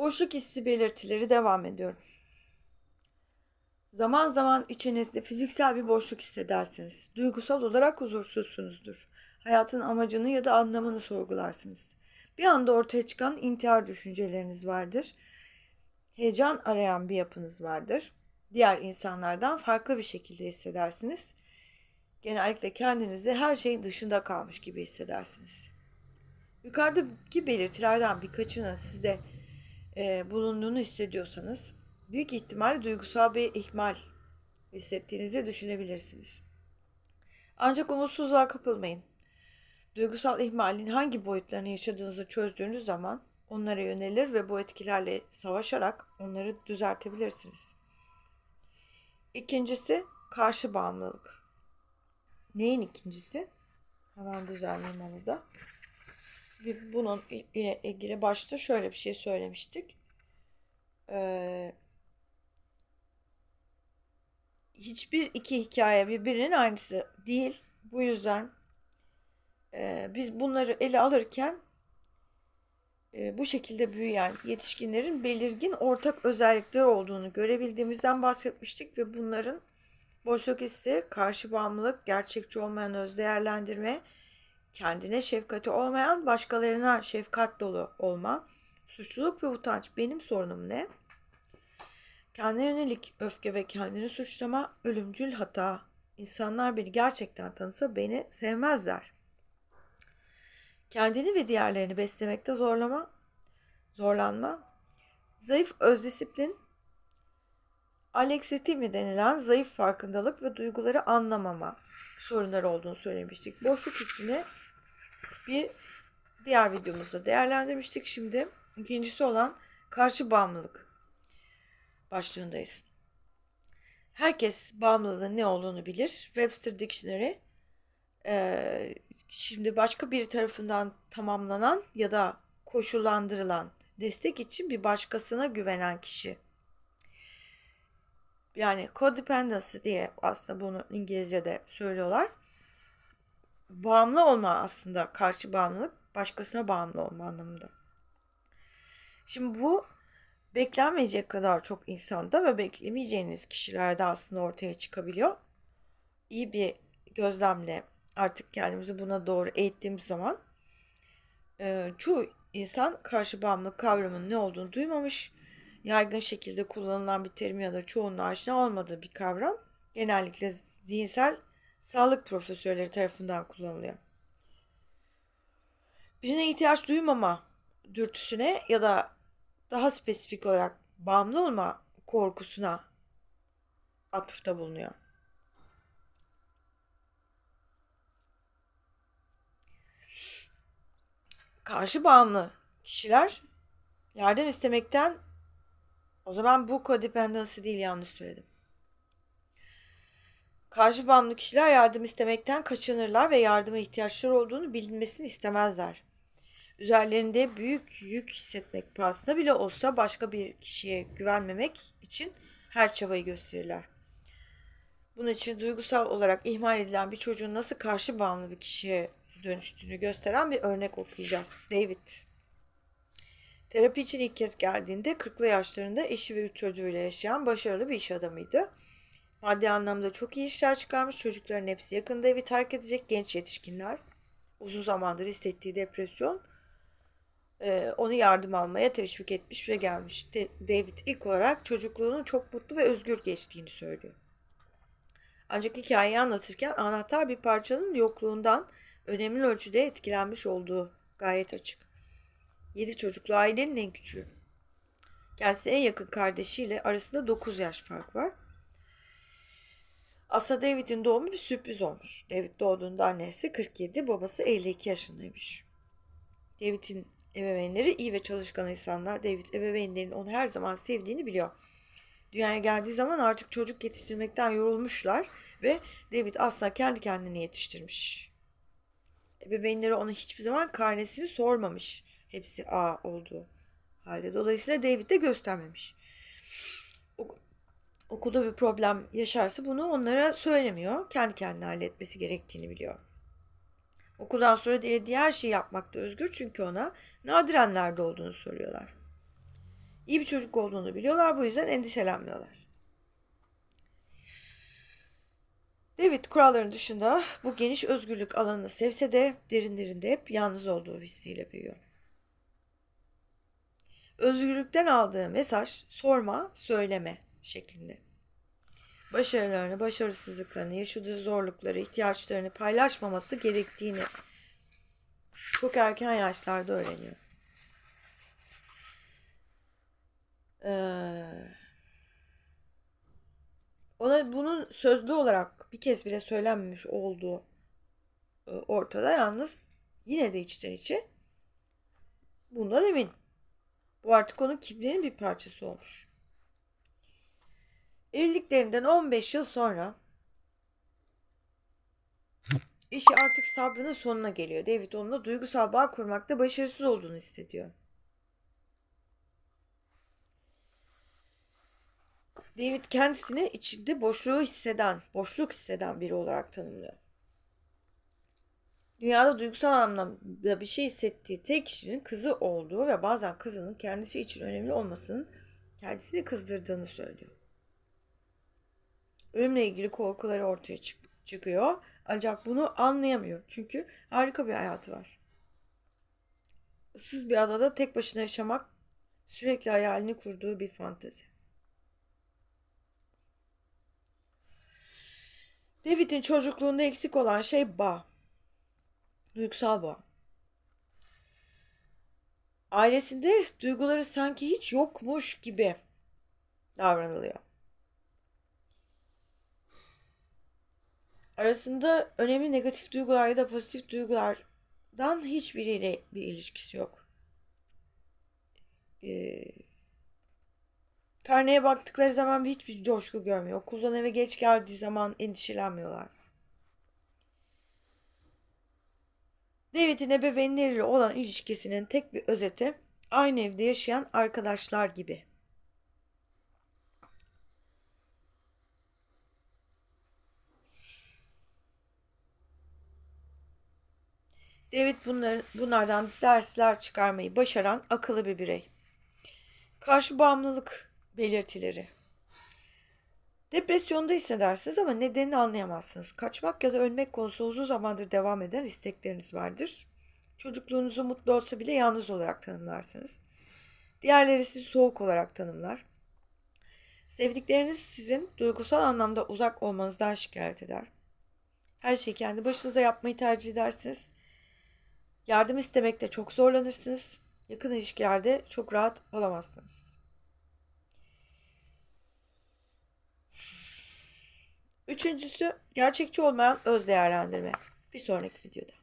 Boşluk hissi belirtileri devam ediyorum. Zaman zaman içinizde fiziksel bir boşluk hissedersiniz. Duygusal olarak huzursuzsunuzdur. Hayatın amacını ya da anlamını sorgularsınız. Bir anda ortaya çıkan intihar düşünceleriniz vardır. Heyecan arayan bir yapınız vardır. Diğer insanlardan farklı bir şekilde hissedersiniz. Genellikle kendinizi her şeyin dışında kalmış gibi hissedersiniz. Yukarıdaki belirtilerden birkaçının sizde e, bulunduğunu hissediyorsanız büyük ihtimalle duygusal bir ihmal hissettiğinizi düşünebilirsiniz. Ancak umutsuzluğa kapılmayın. Duygusal ihmalin hangi boyutlarını yaşadığınızı çözdüğünüz zaman onlara yönelir ve bu etkilerle savaşarak onları düzeltebilirsiniz. İkincisi karşı bağımlılık. Neyin ikincisi? Hemen düzenleyeyim onu da. Bunun ile ilgili başta şöyle bir şey söylemiştik. Ee, hiçbir iki hikaye birbirinin aynısı değil. Bu yüzden e, biz bunları ele alırken e, bu şekilde büyüyen yetişkinlerin belirgin ortak özellikleri olduğunu görebildiğimizden bahsetmiştik ve bunların boşluk hissi, karşı bağımlılık, gerçekçi olmayan öz değerlendirme, kendine şefkati olmayan başkalarına şefkat dolu olma, suçluluk ve utanç. Benim sorunum ne? Kendine yönelik öfke ve kendini suçlama ölümcül hata. İnsanlar beni gerçekten tanısa beni sevmezler. Kendini ve diğerlerini beslemekte zorlama, zorlanma, zayıf alexithimi denilen zayıf farkındalık ve duyguları anlamama sorunları olduğunu söylemiştik. Boşluk hissini bir diğer videomuzda değerlendirmiştik. Şimdi ikincisi olan karşı bağımlılık başlığındayız. Herkes bağımlılığın ne olduğunu bilir. Webster Dictionary e, şimdi başka biri tarafından tamamlanan ya da koşullandırılan destek için bir başkasına güvenen kişi. Yani codependency diye aslında bunu İngilizce'de söylüyorlar. Bağımlı olma aslında karşı bağımlılık başkasına bağımlı olma anlamında. Şimdi bu beklenmeyecek kadar çok insanda ve beklemeyeceğiniz kişilerde aslında ortaya çıkabiliyor. İyi bir gözlemle artık kendimizi buna doğru eğittiğimiz zaman e, çoğu insan karşı bağımlılık kavramının ne olduğunu duymamış. Yaygın şekilde kullanılan bir terim ya da çoğunun aşina olmadığı bir kavram genellikle zihinsel sağlık profesörleri tarafından kullanılıyor. Birine ihtiyaç duymama dürtüsüne ya da daha spesifik olarak bağımlı olma korkusuna atıfta bulunuyor. Karşı bağımlı kişiler yardım istemekten o zaman bu codependency değil yanlış söyledim. Karşı bağımlı kişiler yardım istemekten kaçınırlar ve yardıma ihtiyaçları olduğunu bilinmesini istemezler. Üzerlerinde büyük yük hissetmek pahasına bile olsa başka bir kişiye güvenmemek için her çabayı gösterirler. Bunun için duygusal olarak ihmal edilen bir çocuğun nasıl karşı bağımlı bir kişiye dönüştüğünü gösteren bir örnek okuyacağız. David. Terapi için ilk kez geldiğinde 40'lı yaşlarında eşi ve üç çocuğuyla yaşayan başarılı bir iş adamıydı. Maddi anlamda çok iyi işler çıkarmış çocukların hepsi yakında evi terk edecek genç yetişkinler. Uzun zamandır hissettiği depresyon e, onu yardım almaya teşvik etmiş ve gelmiş. David ilk olarak çocukluğunun çok mutlu ve özgür geçtiğini söylüyor. Ancak hikayeyi anlatırken anahtar bir parçanın yokluğundan önemli ölçüde etkilenmiş olduğu gayet açık. Yedi çocuklu ailenin en küçüğü. Kendisi en yakın kardeşiyle arasında 9 yaş fark var. Aslında David'in doğumu bir sürpriz olmuş. David doğduğunda annesi 47, babası 52 yaşındaymış. David'in ebeveynleri iyi ve çalışkan insanlar. David ebeveynlerinin onu her zaman sevdiğini biliyor. Dünyaya geldiği zaman artık çocuk yetiştirmekten yorulmuşlar ve David aslında kendi kendini yetiştirmiş. Ebeveynleri ona hiçbir zaman karnesini sormamış. Hepsi A olduğu halde. Dolayısıyla David de göstermemiş. Okulda bir problem yaşarsa bunu onlara söylemiyor. Kendi kendine halletmesi gerektiğini biliyor. Okuldan sonra dilediği her şeyi yapmakta özgür çünkü ona nadiren nerede olduğunu soruyorlar. İyi bir çocuk olduğunu biliyorlar. Bu yüzden endişelenmiyorlar. David kuralların dışında bu geniş özgürlük alanını sevse de derinlerinde hep yalnız olduğu hissiyle büyüyor. Özgürlükten aldığı mesaj sorma, söyleme şeklinde. Başarılarını, başarısızlıklarını, yaşadığı zorlukları, ihtiyaçlarını paylaşmaması gerektiğini çok erken yaşlarda öğreniyor. Ee, ona bunun sözlü olarak bir kez bile söylenmemiş olduğu e, ortada yalnız yine de içten içe bundan emin. Bu artık onun kimliğinin bir parçası olmuş. Evliliklerinden 15 yıl sonra işi artık sabrının sonuna geliyor. David onunla duygusal bağ kurmakta başarısız olduğunu hissediyor. David kendisini içinde boşluğu hisseden, boşluk hisseden biri olarak tanımlıyor. Dünyada duygusal anlamda bir şey hissettiği tek kişinin kızı olduğu ve bazen kızının kendisi için önemli olmasının kendisini kızdırdığını söylüyor. Ölümle ilgili korkuları ortaya çık- çıkıyor. Ancak bunu anlayamıyor. Çünkü harika bir hayatı var. Issız bir adada tek başına yaşamak sürekli hayalini kurduğu bir fantezi. David'in çocukluğunda eksik olan şey bağ. Duygusal bağ. Ailesinde duyguları sanki hiç yokmuş gibi davranılıyor. Arasında önemli negatif duygular ya da pozitif duygulardan hiçbiriyle bir ilişkisi yok. Ee, karneye baktıkları zaman hiçbir coşku görmüyor. Okuldan eve geç geldiği zaman endişelenmiyorlar. David'in ebeveynleriyle olan ilişkisinin tek bir özeti aynı evde yaşayan arkadaşlar gibi. David bunları, bunlardan dersler çıkarmayı başaran akıllı bir birey. Karşı bağımlılık belirtileri. Depresyonda hissedersiniz ama nedenini anlayamazsınız. Kaçmak ya da ölmek konusu uzun zamandır devam eden istekleriniz vardır. Çocukluğunuzu mutlu olsa bile yalnız olarak tanımlarsınız. Diğerleri sizi soğuk olarak tanımlar. Sevdikleriniz sizin duygusal anlamda uzak olmanızdan şikayet eder. Her şeyi kendi başınıza yapmayı tercih edersiniz. Yardım istemekte çok zorlanırsınız. Yakın ilişkilerde çok rahat olamazsınız. Üçüncüsü gerçekçi olmayan öz değerlendirme. Bir sonraki videoda.